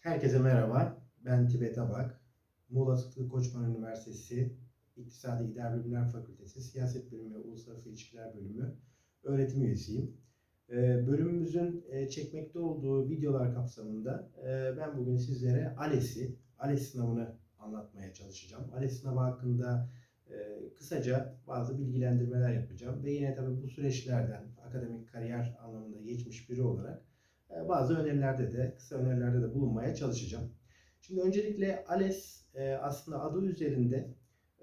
Herkese merhaba. Ben Tibet Abak. Muğla Sıtkı Koçman Üniversitesi İktisadi İdari Bilimler Fakültesi Siyaset Bölümü ve Uluslararası İlişkiler Bölümü öğretim üyesiyim. Ee, Bölümümüzün e, çekmekte olduğu videolar kapsamında e, ben bugün sizlere ALES'i, ALES sınavını anlatmaya çalışacağım. ALES sınavı hakkında e, kısaca bazı bilgilendirmeler yapacağım ve yine tabii bu süreçlerden akademik kariyer anlamında geçmiş biri olarak bazı önerilerde de, kısa önerilerde de bulunmaya çalışacağım. Şimdi öncelikle ALES e, aslında adı üzerinde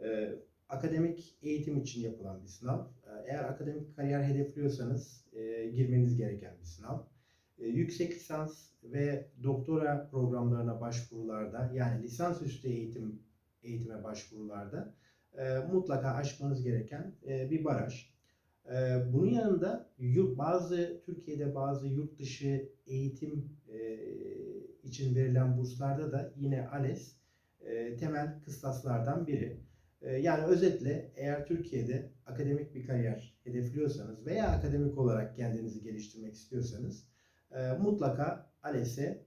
e, akademik eğitim için yapılan bir sınav. E, Eğer akademik kariyer hedefliyorsanız girmeniz gereken bir sınav. Yüksek lisans ve doktora programlarına başvurularda yani lisansüstü eğitim eğitime başvurularda mutlaka aşmanız gereken bir baraj. Ee, Bunun yanında yurt, bazı Türkiye'de bazı yurt dışı eğitim e, için verilen burslarda da yine ALES e, temel kıstaslardan biri. E, yani özetle eğer Türkiye'de akademik bir kariyer hedefliyorsanız veya akademik olarak kendinizi geliştirmek istiyorsanız mutlaka ALES'e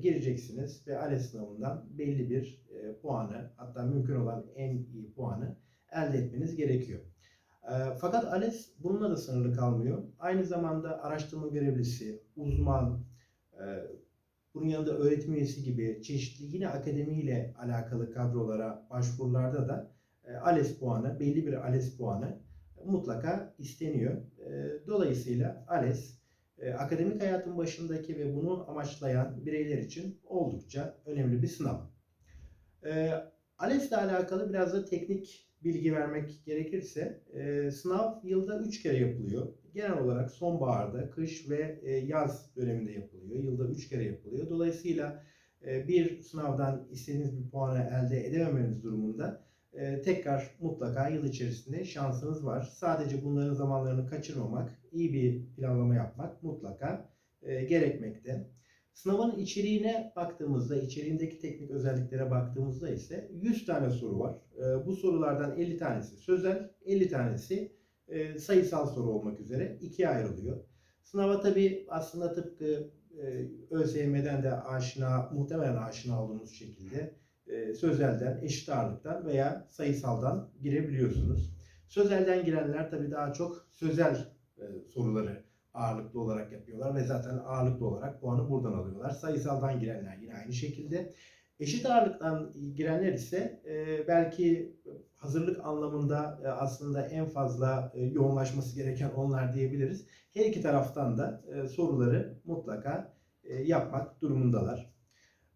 gireceksiniz ve ALES sınavından belli bir puanı hatta mümkün olan en iyi puanı elde etmeniz gerekiyor. E, Fakat ALES bununla da sınırlı kalmıyor. Aynı zamanda araştırma görevlisi, uzman, e, bunun yanında öğretim üyesi gibi çeşitli yine akademiyle alakalı kadrolara başvurularda da e, ALES puanı, belli bir ALES puanı mutlaka isteniyor. E, Dolayısıyla ALES akademik hayatın başındaki ve bunu amaçlayan bireyler için oldukça önemli bir sınav. ALES ile alakalı biraz da teknik bilgi vermek gerekirse e, sınav yılda 3 kere yapılıyor. Genel olarak sonbaharda, kış ve e, yaz döneminde yapılıyor. Yılda 3 kere yapılıyor. Dolayısıyla e, bir sınavdan istediğiniz bir puanı elde edememeniz durumunda e, tekrar mutlaka yıl içerisinde şansınız var. Sadece bunların zamanlarını kaçırmamak, iyi bir planlama yapmak mutlaka e, gerekmekte. Sınavın içeriğine baktığımızda, içeriğindeki teknik özelliklere baktığımızda ise 100 tane soru var. E, Bu sorulardan 50 tanesi sözel, 50 tanesi e, sayısal soru olmak üzere ikiye ayrılıyor. Sınava tabi aslında tıpkı e, ÖSYM'den de aşina, muhtemelen aşina olduğunuz şekilde e, sözelden, eşit ağırlıktan veya sayısaldan girebiliyorsunuz. Sözelden girenler tabi daha çok sözel soruları ağırlıklı olarak yapıyorlar ve zaten ağırlıklı olarak puanı buradan alıyorlar. Sayısaldan girenler yine aynı şekilde. Eşit ağırlıktan girenler ise e, belki hazırlık anlamında e, aslında en fazla e, yoğunlaşması gereken onlar diyebiliriz. Her iki taraftan da e, soruları mutlaka e, yapmak durumundalar.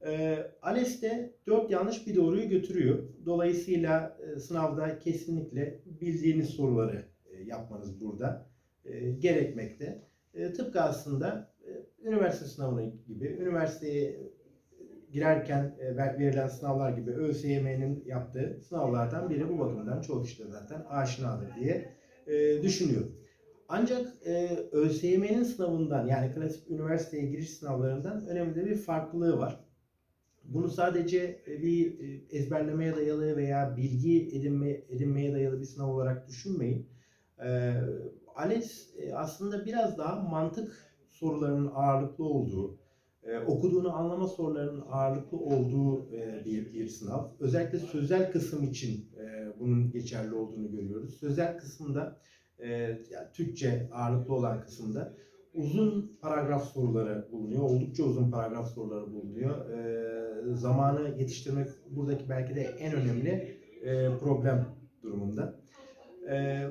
E, ALES'te 4 yanlış bir doğruyu götürüyor. Dolayısıyla e, sınavda kesinlikle bildiğiniz soruları e, yapmanız burada e, gerekmekte. E, tıpkı aslında e, üniversite sınavı gibi, üniversiteye girerken e, ver- verilen sınavlar gibi ÖSYM'nin yaptığı sınavlardan biri bu bakımdan çoğu kişi de zaten aşinadır diye e, düşünüyorum. Ancak e, ÖSYM'nin sınavından yani klasik üniversiteye giriş sınavlarından önemli bir farklılığı var. Bunu sadece e, bir e, ezberlemeye dayalı veya bilgi edinme, edinmeye dayalı bir sınav olarak düşünmeyin. E, ALES e, aslında biraz daha mantık sorularının ağırlıklı olduğu, e, okuduğunu anlama sorularının ağırlıklı olduğu e, bir, bir sınav. Özellikle sözel kısım için bunun geçerli olduğunu görüyoruz. Sözel kısımda, yani Türkçe ağırlıklı olan kısımda uzun paragraf soruları bulunuyor. Oldukça uzun paragraf soruları bulunuyor. Zamanı yetiştirmek buradaki belki de en önemli problem durumunda. E,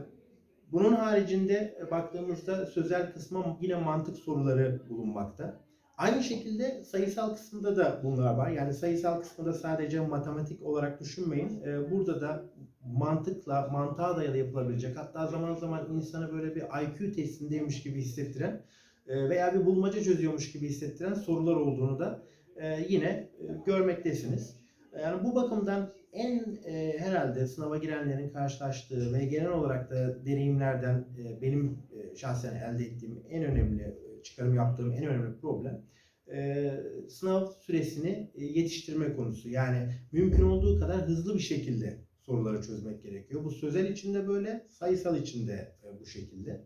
haricinde baktığımızda sözel kısma yine mantık soruları bulunmakta. Aynı şekilde sayısal kısmında da bunlar var. Yani sayısal kısmında sadece matematik olarak düşünmeyin. Ee, Burada da mantıkla, mantığa dayalı yapılabilecek hatta zaman zaman insanı böyle bir IQ testindeymiş gibi hissettiren e, veya bir bulmaca çözüyormuş gibi hissettiren sorular olduğunu da e, yine e, görmektesiniz. Yani bu bakımdan en e, herhalde sınava girenlerin karşılaştığı ve genel olarak da deneyimlerden e, benim e, şahsen elde ettiğim en önemli e, çıkarım yaptığım en önemli problem e, sınav süresini e, yetiştirme konusu. Yani mümkün olduğu kadar hızlı bir şekilde soruları çözmek gerekiyor. Bu sözel içinde böyle, sayısal içinde e, bu şekilde.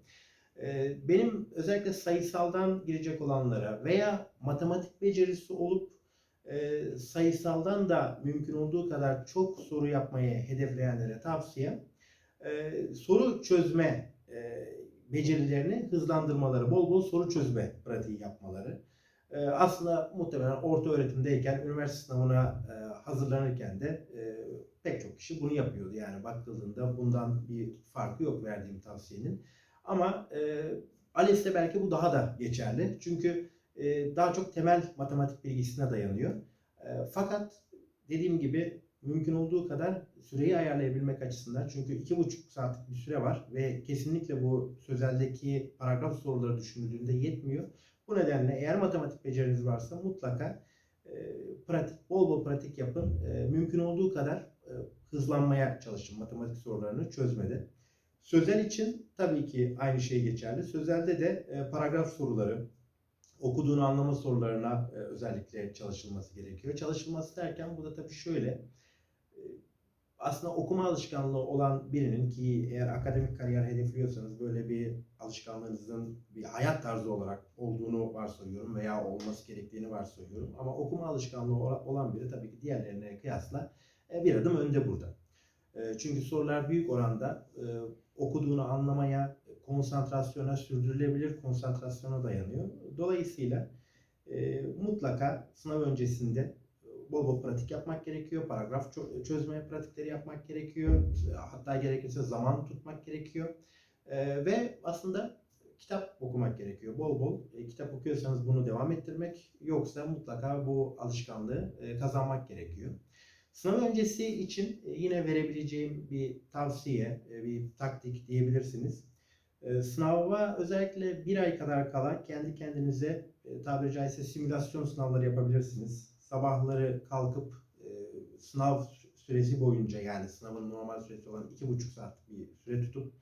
E, benim özellikle sayısaldan girecek olanlara veya matematik becerisi olup e, sayısaldan da mümkün olduğu kadar çok soru yapmayı hedefleyenlere tavsiye e, soru çözme e, becerilerini hızlandırmaları, bol bol soru çözme pratiği yapmaları. E, aslında muhtemelen orta öğretimdeyken, üniversite sınavına e, hazırlanırken de e, pek çok kişi bunu yapıyordu. Yani bakıldığında bundan bir farkı yok verdiğim tavsiyenin. Ama e, ALES'te belki bu daha da geçerli. Çünkü e, daha çok temel matematik bilgisine dayanıyor. E, fakat dediğim gibi mümkün olduğu kadar süreyi ayarlayabilmek açısından çünkü iki buçuk saatlik bir süre var ve kesinlikle bu sözeldeki paragraf soruları düşünüldüğünde yetmiyor. Bu nedenle eğer matematik beceriniz varsa mutlaka e, pratik, bol bol pratik yapın. E, mümkün olduğu kadar e, hızlanmaya çalışın matematik sorularını çözmede. Sözel için tabii ki aynı şey geçerli. Sözelde de paragraf soruları, okuduğunu anlama sorularına e, özellikle çalışılması gerekiyor. Çalışılması derken bu da tabii şöyle. e, Aslında okuma alışkanlığı olan birinin ki eğer akademik kariyer hedefliyorsanız böyle bir alışkanlığınızın bir hayat tarzı olarak olduğunu varsayıyorum veya olması gerektiğini varsayıyorum. Ama okuma alışkanlığı ola- olan biri tabii ki diğerlerine kıyasla e, bir adım önde burada. Çünkü sorular büyük oranda okuduğunu anlamaya, konsantrasyona, sürdürülebilir konsantrasyona dayanıyor. Dolayısıyla e, mutlaka sınav öncesinde bol bol pratik yapmak gerekiyor. Paragraf çö- çözme pratikleri yapmak gerekiyor. Hatta gerekirse zaman tutmak gerekiyor. E, ve aslında kitap okumak gerekiyor. Bol bol e, kitap okuyorsanız bunu devam ettirmek yoksa mutlaka bu alışkanlığı e, kazanmak gerekiyor. Sınav öncesi için e, yine verebileceğim bir tavsiye, e, bir taktik diyebilirsiniz. E, Sınava özellikle bir ay kadar kala kendi kendinize tabiri caizse simülasyon sınavları yapabilirsiniz. Sabahları kalkıp sınav süresi boyunca yani sınavın normal süresi olan iki buçuk saat bir süre tutup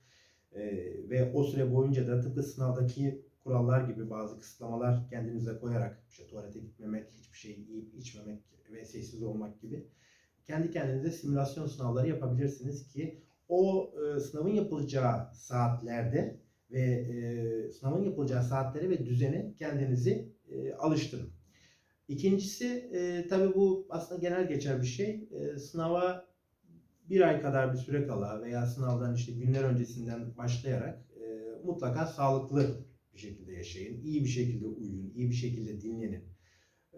ve o süre boyunca da tıpkı sınavdaki kurallar gibi bazı kısıtlamalar kendinize koyarak işte tuvalete gitmemek, hiçbir şey yiyip içmemek ve sessiz olmak gibi kendi kendinize simülasyon sınavları yapabilirsiniz ki o e, sınavın yapılacağı saatlerde ve e, sınavın yapılacağı saatlere ve düzene kendinizi e, alıştırın. İkincisi e, tabii bu aslında genel geçer bir şey. E, sınava bir ay kadar bir süre kala veya sınavdan işte günler öncesinden başlayarak e, mutlaka sağlıklı bir şekilde yaşayın. iyi bir şekilde uyuyun, iyi bir şekilde dinlenin.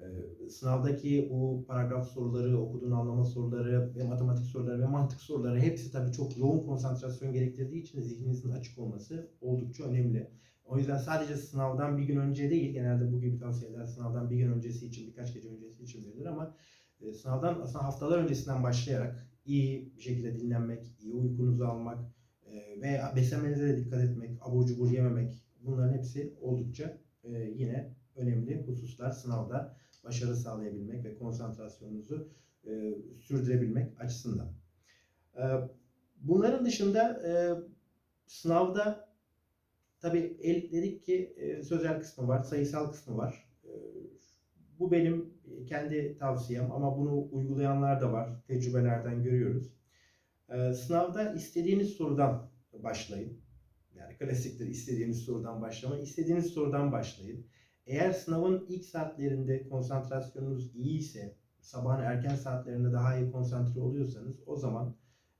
Ee, sınavdaki bu paragraf soruları, okuduğunu anlama soruları ve matematik soruları ve mantık soruları hepsi tabii çok yoğun konsantrasyon gerektirdiği için zihninizin açık olması oldukça önemli. O yüzden sadece sınavdan bir gün önce değil, genelde bu gibi tavsiyeler sınavdan bir gün öncesi için, birkaç gece öncesi için verilir ama e, sınavdan aslında haftalar öncesinden başlayarak iyi bir şekilde dinlenmek, iyi uykunuzu almak e, ve beslenmenize de dikkat etmek, abur cubur yememek bunların hepsi oldukça e, yine önemli hususlar sınavda başarı sağlayabilmek ve konsantrasyonunuzu e, sürdürebilmek açısından. E, bunların dışında e, sınavda tabii el, dedik ki e, sözel kısmı var, sayısal kısmı var. E, bu benim kendi tavsiyem ama bunu uygulayanlar da var. Tecrübelerden görüyoruz. E, sınavda istediğiniz sorudan başlayın. Yani klasiktir istediğiniz sorudan başlama. İstediğiniz sorudan başlayın. Eğer sınavın ilk saatlerinde konsantrasyonunuz iyi ise, sabahın erken saatlerinde daha iyi konsantre oluyorsanız o zaman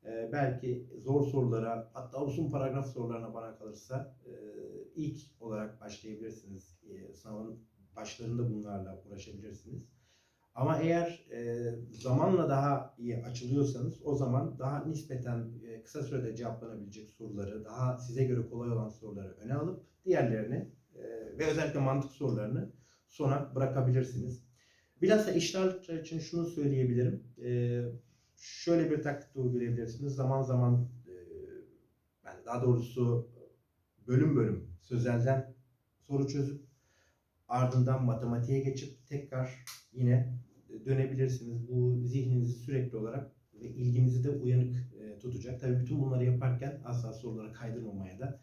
e, belki zor sorulara hatta uzun paragraf sorularına bana kalırsa e, ilk olarak başlayabilirsiniz. E, sınavın başlarında bunlarla uğraşabilirsiniz. Ama eğer e, zamanla daha iyi açılıyorsanız o zaman daha nispeten e, kısa sürede cevaplanabilecek soruları, daha size göre kolay olan soruları öne alıp diğerlerini ve özellikle mantık sorularını sona bırakabilirsiniz. Bilhassa ağırlıklar için şunu söyleyebilirim. E, şöyle bir taktik de uygulayabilirsiniz. Zaman zaman e, yani daha doğrusu bölüm bölüm sözelden soru çözüp ardından matematiğe geçip tekrar yine dönebilirsiniz. Bu zihninizi sürekli olarak ve ilginizi de uyanık e, tutacak. Tabii bütün bunları yaparken asla soruları kaydırmamaya da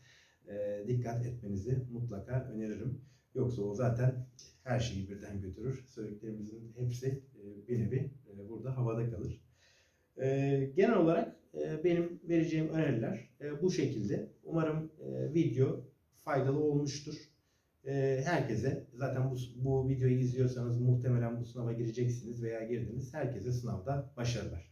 e, dikkat etmenizi mutlaka öneririm. Yoksa o zaten her şeyi birden götürür. Söylediklerimizin hepsi e, bir nevi e, burada havada kalır. E, genel olarak e, benim vereceğim öneriler e, bu şekilde. Umarım video faydalı olmuştur. Ee, herkese zaten bu, bu videoyu izliyorsanız muhtemelen bu sınava gireceksiniz veya girdiniz. Herkese sınavda başarılar.